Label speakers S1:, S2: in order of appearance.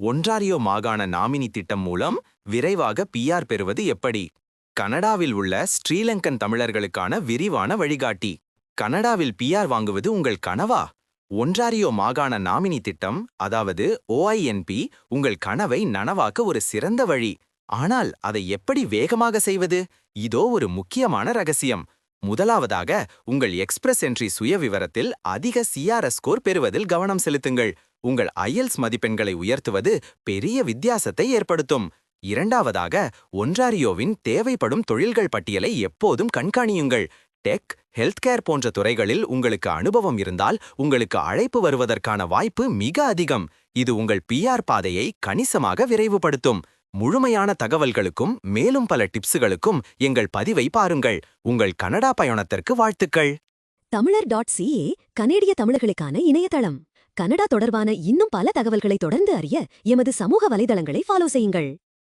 S1: Ontario மாகாண nominee திட்டம் மூலம் விரைவாக பிஆர் பெறுவது எப்படி? கனடாவில் உள்ள ஸ்ரீலங்கன் தமிழர்களுக்கான விரிவான வழிகாட்டி. கனடாவில் பிஆர் வாங்குவது உங்கள் கனவா? ஒன்றாரியோ மாகாண நாமினி திட்டம் அதாவது ஓஐஎன்பி உங்கள் கனவை நனவாக்க ஒரு சிறந்த வழி. ஆனால் அதை எப்படி வேகமாக செய்வது? இதோ ஒரு முக்கியமான ரகசியம். முதலாவதாக உங்கள் எக்ஸ்பிரஸ் என்ட்ரி சுயவிவரத்தில் அதிக சிஆர்எஸ் ஸ்கோர் பெறுவதில் கவனம் செலுத்துங்கள். உங்கள் ஐஎல்ஸ் மதிப்பெண்களை உயர்த்துவது பெரிய வித்தியாசத்தை ஏற்படுத்தும். இரண்டாவதாக ஒன்றாரியோவின் தேவைப்படும் தொழில்கள் பட்டியலை எப்போதும் கண்காணியுங்கள். டெக் ஹெல்த்கேர் போன்ற துறைகளில் உங்களுக்கு அனுபவம் இருந்தால் உங்களுக்கு அழைப்பு வருவதற்கான வாய்ப்பு மிக அதிகம். இது உங்கள் பிஆர் பாதையை கணிசமாக விரைவுபடுத்தும். முழுமையான தகவல்களுக்கும் மேலும் பல டிப்ஸுகளுக்கும் எங்கள் பதிவை பாருங்கள். உங்கள் கனடா பயணத்திற்கு வாழ்த்துக்கள்.
S2: தமிழர் டாட் சிஏ கனேடிய தமிழர்களுக்கான இணையதளம். கனடா தொடர்பான இன்னும் பல தகவல்களை தொடர்ந்து அறிய எமது சமூக வலைதளங்களை ஃபாலோ செய்யுங்கள்.